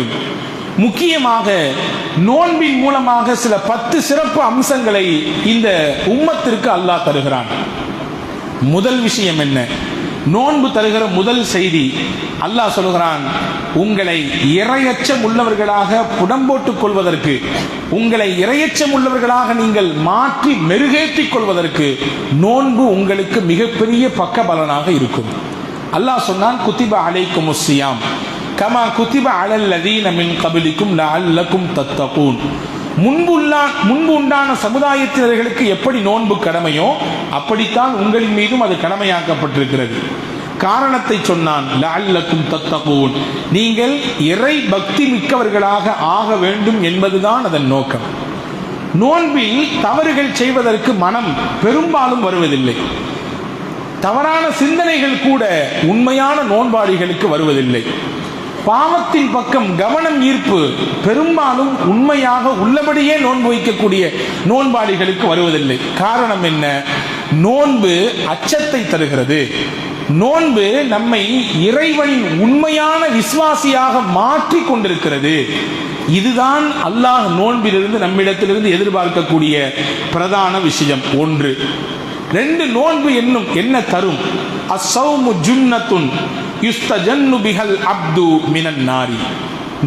வேண்டும். முக்கியமாக நோன்பின் மூலமாக சில பத்து சிறப்பு அம்சங்களை இந்த உம்மத்திற்கு அல்லாஹ் தருகிறான். முதல் விஷயம் என்ன? நோன்பு தருகிற முதல் செய்தி அல்லாஹ் சொல்கிறான் உங்களை இரையச்சம் உள்ளவர்களாக புடம்போட்டுக் கொள்வதற்கு உங்களை இரையச்சம் உள்ளவர்களாக நீங்கள் மாற்றி மெருகேற்றிக் கொள்வதற்கு நோன்பு உங்களுக்கு மிகப்பெரிய பக்கபலனாக இருக்கும். அல்லாஹ் சொன்னான் குத்திபா அலைக்கும் முஸ்ஸியாம் கமா குத்திப அலல்லதீன மின் கபிலிக்கும் லஅல்லக்கும் தத்தகூன். முன்புள்ளா முன்பு உண்டான சமுதாயத்தினர்களுக்கு எப்படி நோன்பு கடமையோ அப்படித்தான் உங்களின் மீதும் அது கடமையாக்கப்பட்டிருக்கிறது. காரணத்தை சொன்னான் லஅல்லக்கும் தத்தகூன். நீங்கள் இறை பக்தி மிக்கவர்களாக ஆக வேண்டும் என்பதுதான் அதன் நோக்கம். நோன்பில் தவறுகள் செய்வதற்கு மனம் பெரும்பாலும் வருவதில்லை. தவறான சிந்தனைகள் கூட உண்மையான நோன்பாளிகளுக்கு வருவதில்லை. பாவத்தின் பக்கம் கவனம் ஈர்ப்பு பெரும்பாலும் உண்மையாக உள்ளபடியே நோன்பு வைக்கக்கூடிய நோன்பாளிகளுக்கு வருவதில்லை. காரணம் என்ன? நோன்பு அச்சத்தை தருகிறது. நோன்பு நம்மை இறைவனின் உண்மையான விசுவாசியாக மாற்றி கொண்டிருக்கிறது. இதுதான் அல்லாஹ் நோன்பிலிருந்து நம்மிடத்திலிருந்து எதிர்பார்க்கக்கூடிய பிரதான விஷயம். ஒன்று. ரெண்டு நோன்பு என்னும் என்ன தரும்? அசௌமு ஜுன்னத்துன். யுஸ்தஜன்னு பிஹல் அப்து மினன் நாரி.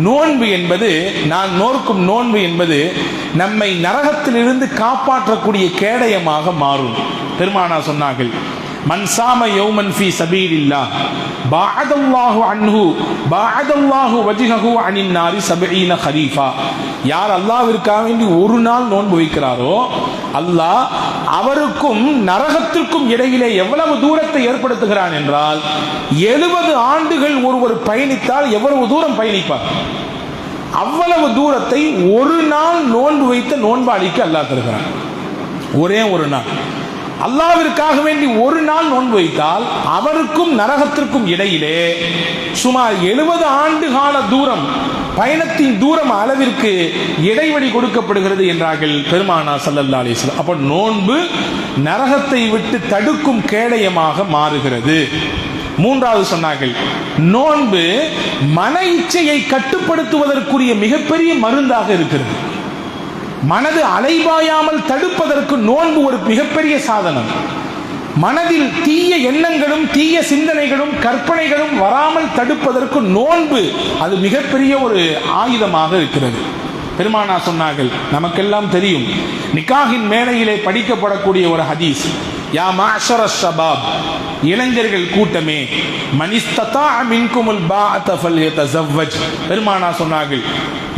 நோன்பு என்பது நான் நோர்க்கும் நோன்பு என்பது நம்மை நரகத்திலிருந்து காப்பாற்றக்கூடிய கேடயமாக மாறும். பெருமானா சொன்னார்கள் மன்சாம யௌமன் ஃபி சபீலில்லா பாஅதல்லாஹு அன்ஹு பாஅதல்லாஹு வஜ்ஹஹு அனின் நாரி சபீன ஹரீஃபா யார் அல்லாவிற்காக வேண்டி ஒரு நாள் நோன்பு வைக்கிறாரோ அல்லாஹ் அவருக்கும் நரகத்திற்கும் இடையிலே எவ்வளவு தூரத்தை ஏற்படுத்துகிறான் என்றால் எழுபது ஆண்டுகள் ஒருவர் பயணித்தால் எவ்வளவு தூரம் பயணிப்பார்? அவ்வளவு தூரத்தை ஒரு நாள் நோன்பு வைத்த நோன்பாளிக்கு அல்லாஹ் தருகிறான். ஒரே ஒரு நாள். அல்லாவிற்காக வேண்டி ஒரு நாள் நோன்பு வைத்தால் அவருக்கும் நரகத்திற்கும் இடையிலே சுமார் எழுபது ஆண்டு கால தூரம் பயணத்தின் தூரம் அளவிற்கு இடைவெளி கொடுக்கப்படுகிறது என்றார்கள் பெருமானா சல்லல்லா அலிஸ்லாம் அப்ப நோன்பு நரகத்தை விட்டு தடுக்கும் கேடயமாக மாறுகிறது. மூன்றாவது சொன்னார்கள் நோன்பு மன இச்சையை கட்டுப்படுத்துவதற்குரிய மிகப்பெரிய மருந்தாக இருக்கிறது. மனது அலைபாயாமல் தடுப்பதற்கு நோன்பு ஒரு மிகப்பெரிய சாதனம். மனதில் தீய எண்ணங்களும் தீய சிந்தனைகளும் கற்பனைகளும் வராமல் தடுப்பதற்கு நோன்பு அது மிகப்பெரிய ஒரு ஆயுதமாக இருக்கிறது. பெருமானா சொன்னார்கள் நமக்கெல்லாம் தெரியும் நிக்காகின் மேடையிலே படிக்கப்படக்கூடிய ஒரு ஹதீஸ். யா மாஷர ஷபாப் இளைஞர்கள் கூட்டமே மனிஸ்ததா மின்குமுல் பாஅத ஃபல்யதஸவ்வஜ். பெருமானா சொன்னார்கள்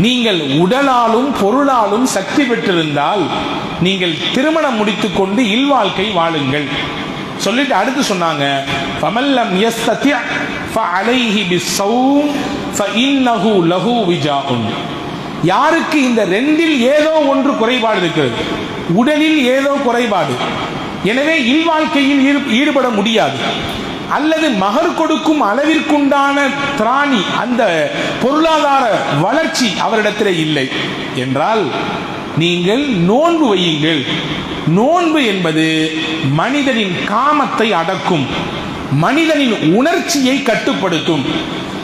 நீங்கள் உடலாலும் பொருளாலும் சக்தி பெற்றிருந்தால் நீங்கள் திருமணம் முடித்துக்கொண்டு இல்வாழ்க்கை வாழுங்கள். சொல்லிட்டு அடுத்து சொன்னாங்க ஃபமல்லம் யஸ்ததி ஃபஅலைஹி பிஸ்ஸௌம் ஃபஇன்னஹு லஹு விஜாஉன். யாருக்கு இந்த ரெண்டில் ஏதோ ஒன்று குறைபாடு இருக்கிறது? உடலில் ஏதோ குறைபாடு. எனவே இல்வாழ்க்கையில் ஈடு- ஈடுபட முடியாது. அல்லது மகர் கொடுக்கும் அளவிற்குண்டான திராணி அந்த பொருளாதார வளர்ச்சி அவரிடத்தில் இல்லை. என்றால் நீங்கள் நோன்பு வையுங்கள். நோன்பு என்பது மனிதனின் காமத்தை அடக்கும் மனிதனின் உணர்ச்சியை கட்டுப்படுத்தும்.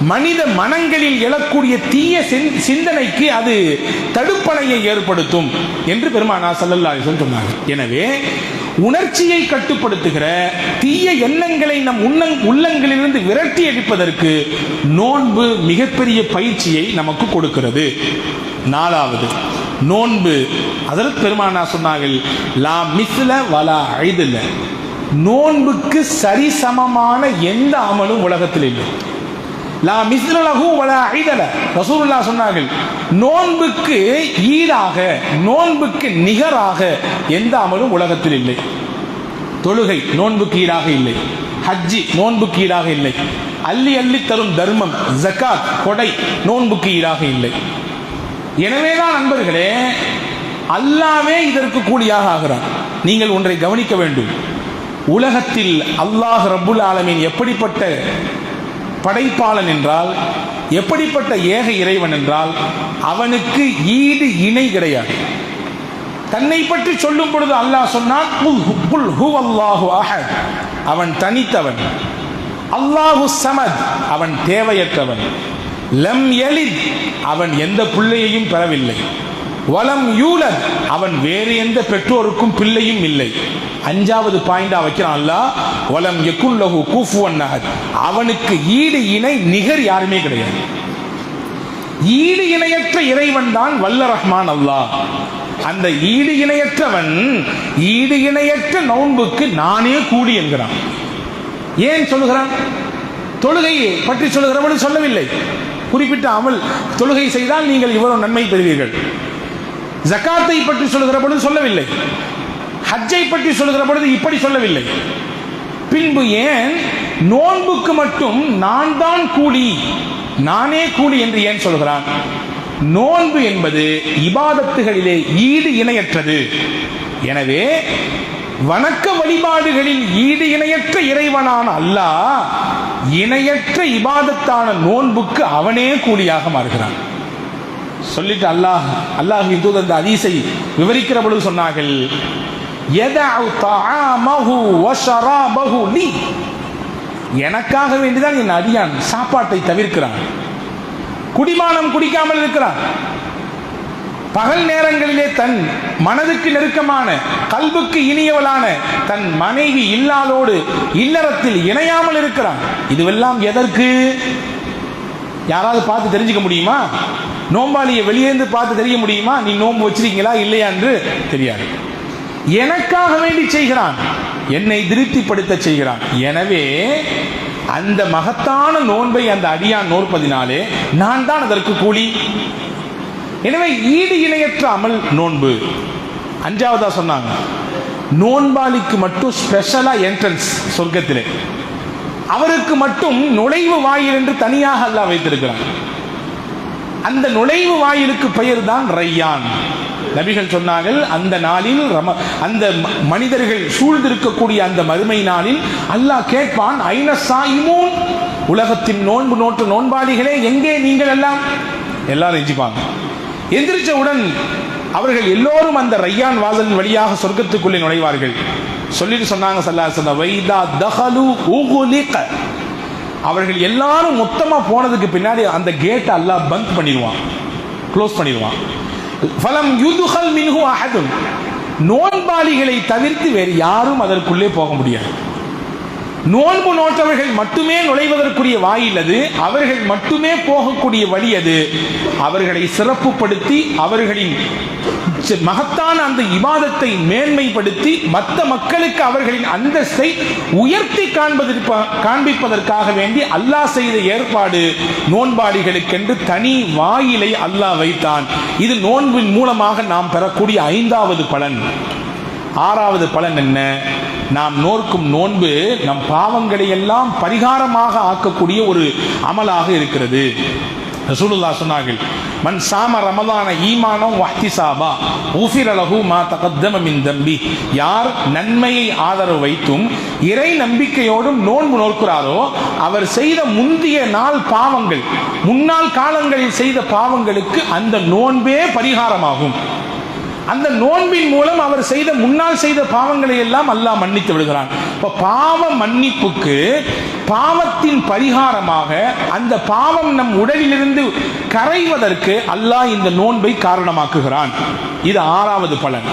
மனித மனங்களில் எழக்கூடிய தீய சிந்தனைக்கு அது தடுப்பணையை ஏற்படுத்தும் என்று பெருமானா சல்லல்லா அலிஸ்லாம் எனவே உணர்ச்சியை கட்டுப்படுத்துகிற தீய எண்ணங்களை நம் உண்ணங் உள்ளங்களிலிருந்து விரட்டி அடிப்பதற்கு நோன்பு மிகப்பெரிய பயிற்சியை நமக்கு கொடுக்கிறது. நாலாவது நோன்பு. அதற்கு பெருமானா சொன்னார்கள் லா மிஸ்ல வலா ஐதுல. நோன்புக்கு சரிசமமான எந்த அமலும் உலகத்தில் இல்லை. லா மிஸ்லலகு வலா ஐதல ரசூலுல்லாஹ் சொன்னார்கள் நோன்புக்கு ஈடாக நோன்புக்கு நிகராக எந்த அமலும் உலகத்தில் இல்லை. தொழுகை நோன்புக்கு ஈடாக இல்லை. ஹஜ்ஜி நோன்புக்கு ஈடாக இல்லை. அள்ளி அள்ளி தரும் தர்மம் ஜகாத் கொடை நோன்புக்கு ஈடாக இல்லை. எனவேதான் நண்பர்களே அல்லாமே இதற்கு கூலியாக ஆகிறார் நீங்கள் ஒன்றை கவனிக்க வேண்டும். உலகத்தில் அல்லாஹ் ரபுல் ஆலமின் எப்படிப்பட்ட படைப்பாளன் என்றால் எப்படிப்பட்ட ஏக இறைவன் என்றால் அவனுக்கு ஈடு இணை கிடையாது. தன்னை பற்றி சொல்லும் பொழுது அல்லாஹ் சொன்னான் "குல் ஹு- குல் அவன் தனித்தவன். அல்லாஹு சமத் அவன் தேவையற்றவன். லம் எலித் அவன் எந்த பிள்ளையையும் பெறவில்லை. வலம் யூலத் அவன் வேறு எந்த பெற்றோருக்கும் பிள்ளையும் இல்லை. அஞ்சாவது பாயிண்டா வைக்கிறான் அல்லாஹ். வலம் யகுல்லஹு கூஃபுவன் நகர். அவனுக்கு ஈடு இணை நிகர் யாருமே கிடையாது. ஈடு இணையற்ற இறைவன் தான் வல்ல ரஹ்மான் அல்லாஹ். அந்த ஈடு இணையற்றவன் ஈடு இணையற்ற நோன்புக்கு நானே கூடி என்கிறான். ஏன் சொல்லுகிறான்? தொழுகையை பற்றி சொல்லுகிறவன் சொல்லவில்லை. குறிப்பிட்ட அமல் தொழுகை செய்தால் நீங்கள் இவ்வளவு நன்மை பெறுவீர்கள். ஜக்காத்தை பற்றி சொல்லுகிற பொழுது சொல்லவில்லை. ஹஜ்ஜை பற்றி சொல்லுகிற பொழுது இப்படி சொல்லவில்லை. பின்பு ஏன் நோன்புக்கு மட்டும் நான் தான் கூலி நானே கூலி என்று ஏன் சொல்கிறான்? நோன்பு என்பது இபாதத்துகளிலே ஈடு இணையற்றது. எனவே வணக்க வழிபாடுகளில் ஈடு இணையற்ற இறைவனான அல்லாஹ் இணையற்ற இபாதத்தான நோன்புக்கு அவனே கூலியாக மாறுகிறான். சொல்லிட்டு அல்லாஹ் அல்லாஹ் தூதர் அந்த அதீசை விவரிக்கிற பொழுது சொன்னார்கள் "யதஅு தஆமஹு வஷராபஹு நீ எனக்காக வேண்டிதான் என் அடியான் சாப்பாட்டை தவிர்க்கிறான். குடிமானம் குடிக்காமல் இருக்கிறான். பகல் நேரங்களிலே தன் மனதுக்கு நெருக்கமான கல்புக்கு இனியவளான தன் மனைவி இல்லாதோடு இல்லறத்தில் இணையாமல் இருக்கிறான். இதுவெல்லாம் எதற்கு? யாராவது பார்த்து தெரிஞ்சுக்க முடியுமா? நோம்பாளியை வெளியேந்து பார்த்து தெரிய முடியுமா? நீ நோன்பு வச்சிருக்கீங்களா? இல்லையா என்று தெரியாது. எனக்காக வேண்டி செய்கிறான். என்னை திருப்திப்படுத்த செய்கிறான். எனவே அந்த மகத்தான நோன்பை அந்த அடியான் நோற்பதினாலே நான் தான் அதற்கு கூலி. எனவே ஈடு இணையற்ற அமல் நோன்பு. அஞ்சாவதா சொன்னாங்க. நோன்பாளிக்கு மட்டும் ஸ்பெஷலா என்ட்ரன்ஸ் சொர்க்கத்திலே. அவருக்கு மட்டும் நுழைவு வாயில் என்று தனியாக அல்லா வைத்திருக்கிறான். அந்த நுழைவு வாயிலுக்கு பெயர் தான் ரையான். நபிகள் சொன்னார்கள் அந்த நாளில் ரம அந்த ம- மனிதர்கள் சூழ்ந்திருக்கக்கூடிய அந்த மறுமை நாளில் அல்லாஹ் கேட்பான் ஐன சாயிமூன்? உலகத்தின் நோன்பு நோட்டு நோன்பாளிகளே எங்கே நீங்கள் எல்லாம்? எல்லாரும் எஞ்சிப்பாங்க. எந்திரிச்சவுடன் அவர்கள் எல்லோரும் அந்த ரையான் வாசலின் வழியாக சொர்க்கத்துக்குள்ளே நுழைவார்கள். சொல்லிட்டு சொன்னாங்க சல்லா வைதா தஹலு உகுலிக அவர்கள் எல்லாரும் மொத்தமாக போனதுக்கு பின்னாடி அந்த கேட்டை அல்லாஹ் பந்த் பண்ணிடுவான். க்ளோஸ் பண்ணிடுவான். ஃபலம் யுதுஹல் மின்ஹு அஹதுன். நோன்பாளிகளை தவிர்த்து வேறு யாரும் அதற்குள்ளே போக முடியாது. நோன்பு நோற்றவர்கள் மட்டுமே நுழைவதற்குரிய வாயில் அது அவர்கள் மட்டுமே போகக்கூடிய வழி அது. அவர்களை சிறப்புப்படுத்தி அவர்களின் மகத்தான அந்த இவாதத்தை மேன்மைப்படுத்தி மற்ற மக்களுக்கு அவர்களின் அந்தஸ்தை உயர்த்தி காண்பதற்கு காண்பிப்பதற்காக வேண்டி அல்லாஹ் செய்த ஏற்பாடு நோன்பாளிகளுக்கென்று தனி வாயிலை அல்லாஹ் வைத்தான். இது நோன்பின் மூலமாக நாம் பெறக்கூடிய ஐந்தாவது பலன். ஆறாவது பலன் என்ன? நாம் நோர்க்கும் நோன்பு நம் பாவங்களை எல்லாம் பரிகாரமாக ஆக்கக்கூடிய ஒரு அமலாக இருக்கிறது. ரசூலுல்லா சொன்னார்கள் மன் சாம ரமதான ஈமானம் வஹ்திசாபா சாபா லஹு மா தகத்தம மின் தம்பி யார் நன்மையை ஆதரவு வைத்தும் இறை நம்பிக்கையோடும் நோன்பு நோக்கிறாரோ அவர் செய்த முந்திய நாள் பாவங்கள் முன்னாள் காலங்களில் செய்த பாவங்களுக்கு அந்த நோன்பே பரிகாரமாகும் அந்த நோன்பின் மூலம் அவர் செய்த முன்னால் செய்த பாவங்களை எல்லாம் அல்லாஹ் மன்னித்து விடுகிறான் இப்ப பாவ மன்னிப்புக்கு பாவத்தின் பரிகாரமாக அந்த பாவம் நம் உடலிலிருந்து கரைவதற்கு அல்லாஹ் இந்த நோன்பை காரணமாக்குகிறான். இது ஆறாவது பலன்.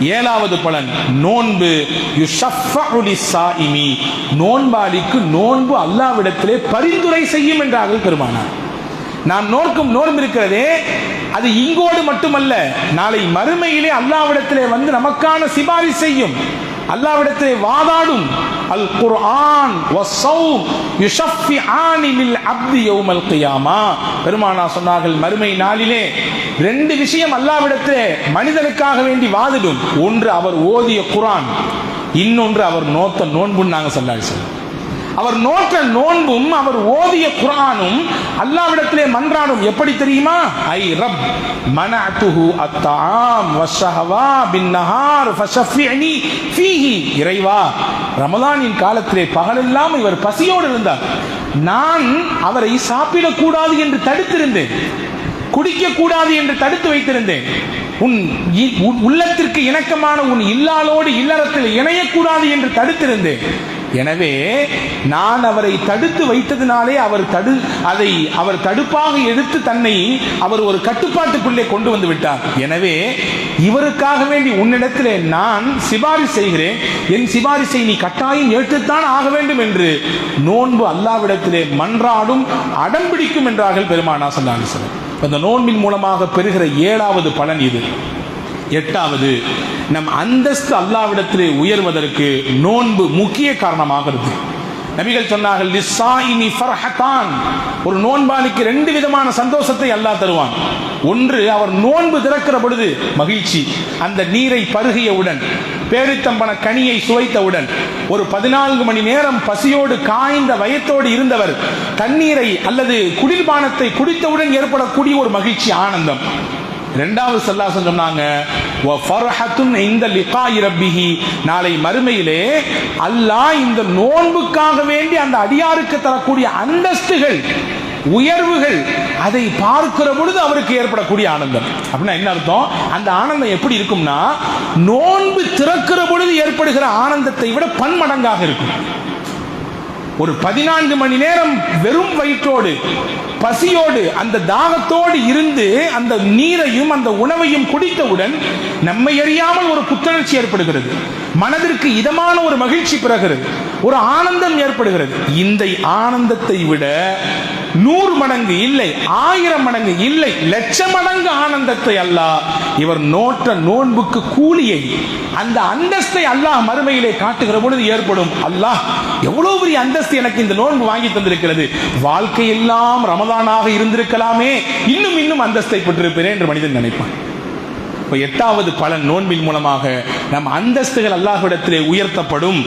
ஏழாவது பலன் நோன்பு. யுஷஃபஉ இமி நோன்பாளிக்கு நோன்பு அல்லாவிடத்திலே பரிந்துரை செய்யும் என்றார்கள் பெருமானார். நாம் நோக்கும் நோன்பு இருக்கிறதே அது இங்கோடு மட்டுமல்ல நாளை மறுமையிலே அல்லாவிடத்திலே வந்து நமக்கான சிபாரிசு செய்யும். அல்லாவிடத்தை வாதாடும் அல் குர்ஆன் வஸ்ஸௌம் யுஷஃபிஆனி லில் அப்தி யௌமல் கியாமா பெருமானா சொன்னார்கள் மறுமை நாளிலே ரெண்டு விஷயம் அல்லாவிடத்திலே மனிதனுக்காக வேண்டி வாதிடும். ஒன்று அவர் ஓதிய குரான் இன்னொன்று அவர் நோத்த நோன்புன்னு நாங்கள் சொல்லாடி சொல்லுவோம் அவர் நோற்ற நோன்பும் அவர் ஓதிய குரானும் அல்லாவிடத்திலே மன்றாடும். எப்படி தெரியுமா? ஐ ரப் மனஅத்துஹு அத்தாம் வஷஹவா பின் நஹார் ஃபஷஃபிஅனி ஃபீஹி. இறைவா ரமலானின் காலத்திலே பகலெல்லாம் இவர் பசியோடு இருந்தார். நான் அவரை சாப்பிடக்கூடாது என்று தடுத்திருந்தேன். குடிக்கக்கூடாது என்று தடுத்து வைத்திருந்தேன். உன் இ- உன் உள்ளத்திற்கு இணக்கமான உன் இல்லாலோடு இல்லறத்தில் இணையக்கூடாது என்று தடுத்திருந்தேன். எனவே நான் அவரை தடுத்து வைத்ததினாலே அவர் தடு அதை அவர் தடுப்பாக எடுத்து தன்னை அவர் ஒரு கட்டுப்பாட்டுக்குள்ளே கொண்டு வந்து விட்டார். எனவே இவருக்காக வேண்டி உன்னிடத்திலே நான் சிபாரிசு செய்கிறேன். என் சிபாரிசை நீ கட்டாயம் ஏற்றுத்தான் ஆக வேண்டும் என்று நோன்பு அல்லாவிடத்திலே மன்றாடும் அடம்பிடிக்கும் என்றார்கள் பெருமானா சொல்லாங்க அந்த நோன்பின் மூலமாக பெறுகிற ஏழாவது பலன் இது. எட்டாவது நம் அந்தஸ்து அல்லாவிடத்திலே உயர்வதற்கு நோன்பு முக்கிய காரணமாகிறது. நபிகள் சொன்னார்கள் ஒரு நோன்பாளிக்கு ரெண்டு விதமான சந்தோஷத்தை அல்லாஹ் தருவான். ஒன்று அவர் நோன்பு திறக்கிற பொழுது மகிழ்ச்சி அந்த நீரை பருகியவுடன் பேரித்தம்பன கனியை சுவைத்தவுடன் ஒரு பதினான்கு மணி நேரம் பசியோடு காய்ந்த வயத்தோடு இருந்தவர் தண்ணீரை அல்லது குளிர்பானத்தை குடித்தவுடன் ஏற்படக்கூடிய ஒரு மகிழ்ச்சி ஆனந்தம். இரண்டாவது சல்லாசம் சொன்னாங்க ஃபர்ஹத்துன் இந்த லிகாஇ ரப்பிஹி." நாளை மறுமையிலே அல்லாஹ் இந்த நோன்புக்காக வேண்டி அந்த அடியாருக்கு தரக்கூடிய அந்தஸ்துகள் உயர்வுகள் அதை பார்க்கிற பொழுது அவருக்கு ஏற்படக்கூடிய ஆனந்தம். அப்படின்னா என்ன அர்த்தம்? அந்த ஆனந்தம் எப்படி இருக்கும்னா நோன்பு திறக்கிற பொழுது ஏற்படுகிற ஆனந்தத்தை விட பன்மடங்காக இருக்கும். ஒரு பதினான்கு மணி நேரம் வெறும் வயிற்றோடு பசியோடு அந்த தாகத்தோடு இருந்து அந்த நீரையும் அந்த உணவையும் குடித்தவுடன் நம்மை அறியாமல் ஒரு புத்துணர்ச்சி ஏற்படுகிறது. மனதிற்கு இதமான ஒரு மகிழ்ச்சி பிறகிறது. ஒரு ஆனந்தம் ஏற்படுகிறது. இந்த ஆனந்தத்தை விட நூறு மடங்கு இல்லை ஆயிரம் மடங்கு இல்லை லட்ச மடங்கு ஆனந்தத்தை அல்லாஹ் இவர் நோற்ற நோன்புக்கு கூலியை அந்த அந்தஸ்தை அல்லாஹ் மறுமையிலே காட்டுகிற பொழுது ஏற்படும். அல்லாஹ் எவ்வளவு பெரிய அந்தஸ்து எனக்கு இந்த நோன்பு வாங்கி தந்திருக்கிறது. வாழ்க்கையெல்லாம் ரமதானாக இருந்திருக்கலாமே இன்னும் இன்னும் அந்தஸ்தை பெற்றிருப்பேன் என்று மனிதன் நினைப்பான். இப்போ எட்டாவது பலன் நோன்பின் மூலமாக நம் அந்தஸ்துகள் அல்லாஹ்விடத்திலே உயர்த்தப்படும்.